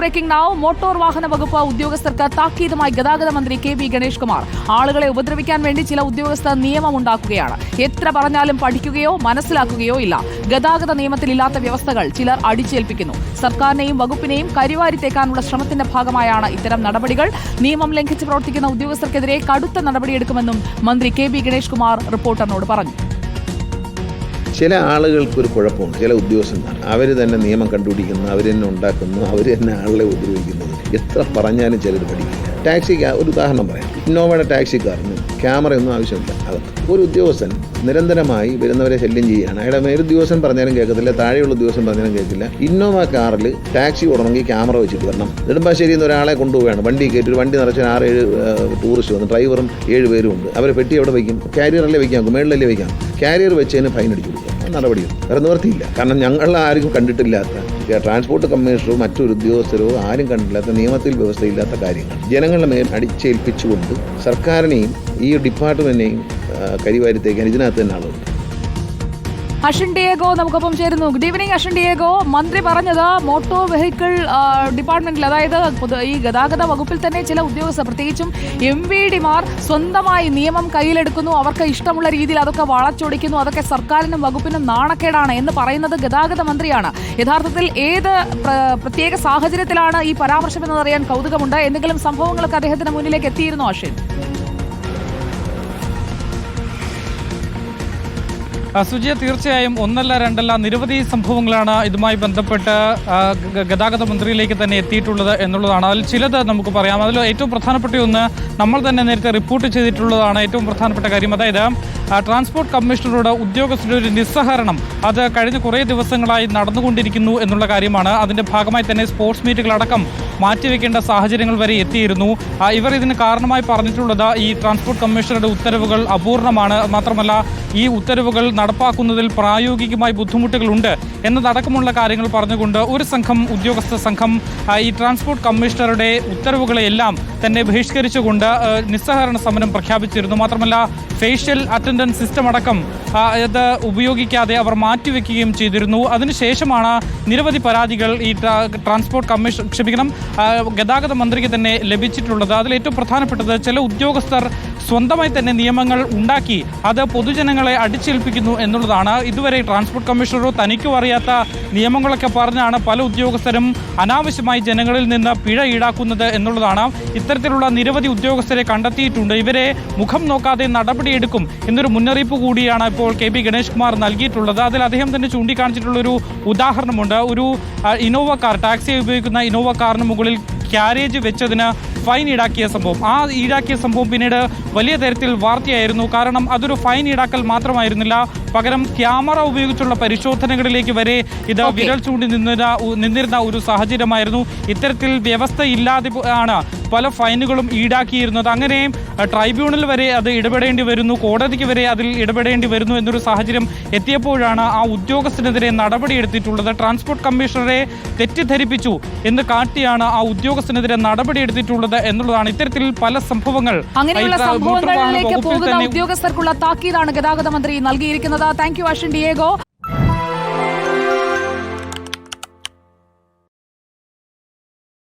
Breaking നാവ് motor വാഹന വകുപ്പ് ഉദ്യോഗസ്ഥർക്ക് താക്കീതുമായി ഗതാഗത മന്ത്രി കെ വി ഗണേഷ് കുമാർ ആളുകളെ ഉപദ്രവിക്കാൻ വേണ്ടി ചില ഉദ്യോഗസ്ഥർ നിയമം ഉണ്ടാക്കുകയാണ് എത്ര പറഞ്ഞാലും പഠിക്കുകയോ മനസ്സിലാക്കുകയോ ഇല്ല. ഗതാഗത നിയമത്തിലില്ലാത്ത വ്യവസ്ഥകൾ ചിലർ അടിച്ചേൽപ്പിക്കുന്നു. സർക്കാരിനെയും വകുപ്പിനെയും കരിവാരിത്തേക്കാനുള്ള ശ്രമത്തിന്റെ ഭാഗമായാണ് ഇത്തരം നടപടികൾ. നിയമം ലംഘിച്ച് പ്രവർത്തിക്കുന്ന ഉദ്യോഗസ്ഥർക്കെതിരെ കടുത്ത നടപടിയെടുക്കുമെന്നും മന്ത്രി കെ വി ഗണേഷ് കുമാർ റിപ്പോർട്ടറിനോട് പറഞ്ഞു. ചില ആളുകൾക്കൊരു കുഴപ്പമുണ്ട്. ചില ഉദ്യോഗസ്ഥന്മാർ. അവർ തന്നെ നിയമം കണ്ടുപിടിക്കുന്നു അവർ തന്നെ ഉണ്ടാക്കുന്നു അവർ തന്നെ ആളെ ഉപദ്രവിക്കുന്നത് എത്ര പറഞ്ഞാലും ചിലർ പഠിക്കില്ല. ടാക്സി ഒരു ഉദാഹരണം പറയാം. ഇന്നോവയുടെ ടാക്സിക്കാരന് ക്യാമറയൊന്നും ആവശ്യമില്ല. അത് ഒരു ഉദ്യോഗസ്ഥൻ നിരന്തരമായി വരുന്നവരെ ശല്യം ചെയ്യുകയാണ്. അയാളുടെ മേലുദ്യോഗസ്ഥൻ പറഞ്ഞാലും കേൾക്കത്തില്ല താഴെയുള്ള ഉദ്യോഗസ്ഥൻ പറഞ്ഞാലും കേൾക്കില്ല ഇന്നോവ കാറിൽ ടാക്സി ഓടണമെങ്കിൽ ക്യാമറ വെച്ചിട്ട് വരണം. നെടുമ്പാശ്ശേരിയിൽ നിന്ന് ഒരാളെ കൊണ്ടുപോവുകയാണ്. വണ്ടി കയറ്റി ഒരു വണ്ടി നിറച്ചാൽ ആറ് ഏഴ് ടൂറിസ്റ്റ് വന്നു ഡ്രൈവറും ഏഴ് പേരും ഉണ്ട്. അവരെ പെട്ടി എവിടെ വയ്ക്കും? കാരിയറല്ലേ വയ്ക്കാം മേളിലല്ലേ വയ്ക്കാം കാരിയർ വെച്ചതിന് ഫൈൻ അടിച്ചു കൊടുക്കും. നടപടിയും? വേറെ നിവർത്തിയില്ല കാരണം ഞങ്ങൾ ആരും കണ്ടിട്ടില്ലാത്ത ട്രാൻസ്പോർട്ട് കമ്മീഷണറോ മറ്റൊരു ഉദ്യോഗസ്ഥരോ ആരും കണ്ടില്ലാത്ത നിയമത്തിൽ വ്യവസ്ഥയില്ലാത്ത കാര്യങ്ങൾ. ജനങ്ങളുടെ മേൽ അടിച്ചേൽപ്പിച്ചുകൊണ്ട് സർക്കാരിനെയും ഈ ഡിപ്പാർട്ട്മെന്റിനെയും ആ, കരിവാരിത്തേക്കാൻ ഇതിനകത്ത് തന്നെ ആളുണ്ട്. അഷിൻ ഡിയേഗോ നമുക്കൊപ്പം ചേരുന്നു. Good evening Ashin Diego. മന്ത്രി പറഞ്ഞത് മോട്ടോർ വെഹിക്കിൾ ഡിപ്പാർട്ട്മെന്റിൽ അതായത് ഈ ഗതാഗത വകുപ്പിൽ തന്നെ ചില ഉദ്യോഗസ്ഥർ പ്രത്യേകിച്ചും എം വി ഡിമാർ സ്വന്തമായി നിയമം കയ്യിലെടുക്കുന്നു. അവർക്ക് ഇഷ്ടമുള്ള രീതിയിൽ അതൊക്കെ വളച്ചൊടിക്കുന്നു. അതൊക്കെ സർക്കാരിനും വകുപ്പിനും നാണക്കേടാണ് എന്ന് പറയുന്നത് ഗതാഗത മന്ത്രിയാണ്. യഥാർത്ഥത്തിൽ ഏത് പ്ര- പ്രത്യേക സാഹചര്യത്തിലാണ് ഈ പരാമർശം എന്നറിയാൻ കൗതുകമുണ്ട്. എന്തെങ്കിലും സംഭവങ്ങളൊക്കെ അദ്ദേഹത്തിന് മുന്നിലേക്ക് എത്തിയിരുന്നു അഷിൻ സുജിയ തീർച്ചയായും ഒന്നല്ല രണ്ടല്ല നിരവധി സംഭവങ്ങളാണ് ഇതുമായി ബന്ധപ്പെട്ട് ഗതാഗത മന്ത്രിയിലേക്ക് തന്നെ എത്തിയിട്ടുള്ളത് എന്നുള്ളതാണ്. അതിൽ ചിലത് നമുക്ക് പറയാം. അതിൽ ഏറ്റവും പ്രധാനപ്പെട്ട ഒന്ന് നമ്മൾ തന്നെ നേരത്തെ റിപ്പോർട്ട് ചെയ്തിട്ടുള്ളതാണ് ഏറ്റവും പ്രധാനപ്പെട്ട കാര്യം. അതായത് ട്രാൻസ്പോർട്ട് കമ്മീഷണറുടെ ഉദ്യോഗസ്ഥരുടെ ഒരു നിസ്സഹരണം അത് കഴിഞ്ഞ കുറേ ദിവസങ്ങളായി നടന്നുകൊണ്ടിരിക്കുന്നു എന്നുള്ള കാര്യമാണ്. അതിന്റെ ഭാഗമായി തന്നെ സ്പോർട്സ് മീറ്റുകളടക്കം മാറ്റിവെക്കേണ്ട സാഹചര്യങ്ങൾ വരെ എത്തിയിരുന്നു. ഇവർ ഇതിന് കാരണമായി പറഞ്ഞിട്ടുള്ളത് ഈ ട്രാൻസ്പോർട്ട് കമ്മീഷണറുടെ ഉത്തരവുകൾ അപൂർണമാണ്. മാത്രമല്ല ഈ ഉത്തരവുകൾ നടപ്പാക്കുന്നതിൽ പ്രായോഗികമായി ബുദ്ധിമുട്ടുകളുണ്ട് എന്നതടക്കമുള്ള കാര്യങ്ങൾ പറഞ്ഞുകൊണ്ട് ഒരു സംഘം ഉദ്യോഗസ്ഥ സംഘം ഈ ട്രാൻസ്പോർട്ട് കമ്മീഷണറുടെ ഉത്തരവുകളെല്ലാം തന്നെ ബഹിഷ്കരിച്ചുകൊണ്ട് നിസ്സഹരണ സമരം പ്രഖ്യാപിച്ചിരുന്നു. മാത്രമല്ല ഫേഷ്യൽ അറ്റൻഡൻസ് സിസ്റ്റം അടക്കം അത് ഉപയോഗിക്കാതെ അവർ മാറ്റിവെക്കുകയും ചെയ്തിരുന്നു. അതിനുശേഷമാണ് നിരവധി പരാതികൾ ഈ ട്രാൻസ്പോർട്ട് കമ്മീഷൻ ക്ഷമിക്കണം ഗതാഗത മന്ത്രിക്ക് തന്നെ ലഭിച്ചിട്ടുള്ളത്. അതിൽ ഏറ്റവും പ്രധാനപ്പെട്ടത് ചില ഉദ്യോഗസ്ഥർ സ്വന്തമായി തന്നെ നിയമങ്ങൾ ഉണ്ടാക്കി അത് പൊതുജനങ്ങളെ അടിച്ചേൽപ്പിക്കുന്നു എന്നുള്ളതാണ്. ഇതുവരെ ട്രാൻസ്പോർട്ട് കമ്മീഷണറോ തനിക്കും അറിയാത്ത നിയമങ്ങളൊക്കെ പറഞ്ഞാണ് പല ഉദ്യോഗസ്ഥരും അനാവശ്യമായി ജനങ്ങളിൽ നിന്ന് പിഴ ഈടാക്കുന്നത് എന്നുള്ളതാണ്. ഇത്തരത്തിലുള്ള നിരവധി ഉദ്യോഗസ്ഥരെ കണ്ടെത്തിയിട്ടുണ്ട്. ഇവരെ മുഖം നോക്കാതെ നടപടിയെടുക്കും എന്നൊരു മുന്നറിയിപ്പ് കൂടിയാണ് ഇപ്പോൾ കെ പി ഗണേഷ് കുമാർ നൽകിയിട്ടുള്ളത്. അതിൽ അദ്ദേഹം തന്നെ ചൂണ്ടിക്കാണിച്ചിട്ടുള്ള ഒരു ഉദാഹരണമുണ്ട്. ഒരു ഇന്നോവ ഇനോവ കാർ ടാക്സി ഉപയോഗിക്കുന്ന ഇനോവ കാറിന് മുകളിൽ ക്യാരേജ് വെച്ചതിന് ഫൈൻ ഈടാക്കിയ സംഭവം. ആ ഈടാക്കിയ സംഭവം പിന്നീട് വലിയ തരത്തിൽ വാർത്തയായിരുന്നു. കാരണം അതൊരു ഫൈൻ ഈടാക്കൽ മാത്രമായിരുന്നില്ല. പകരം ക്യാമറ ഉപയോഗിച്ചുള്ള പരിശോധനകളിലേക്ക് വരെ ഇത്. വിരൽ ചൂണ്ടി നിന്നിരുന്ന നിന്നിരുന്ന ഒരു സാഹചര്യമായിരുന്നു. ഇത്തരത്തിൽ വ്യവസ്ഥയില്ലാതെ ആണ്. പല ഫൈനുകളും ഈടാക്കിയിരുന്നത്. അങ്ങനെ ട്രൈബ്യൂണൽ വരെ അത് ഇടപെടേണ്ടി വരുന്നു. കോടതിക്ക് വരെ അതിൽ ഇടപെടേണ്ടി വരുന്നു എന്നൊരു സാഹചര്യം എത്തിയപ്പോഴാണ് ആ ഉദ്യോഗസ്ഥനെതിരെ നടപടിയെടുത്തിട്ടുള്ളത് ട്രാൻസ്പോർട്ട് കമ്മീഷണറെ തെറ്റിദ്ധരിപ്പിച്ചു എന്ന് കാട്ടിയാണ് ആ ഉദ്യോഗസ്ഥനെതിരെ നടപടിയെടുത്തിട്ടുള്ളത് എന്നുള്ളതാണ് ഇത്തരത്തിൽ പല സംഭവങ്ങൾ. അങ്ങനെയുള്ള സംഭവങ്ങളിലേക്ക് പോകുന്ന ഉദ്യോഗസ്ഥർക്കുള്ള താക്കീതാണ് ഗതാഗത മന്ത്രി നൽകിയിരിക്കുന്നത്. Thank you Ashin Diego.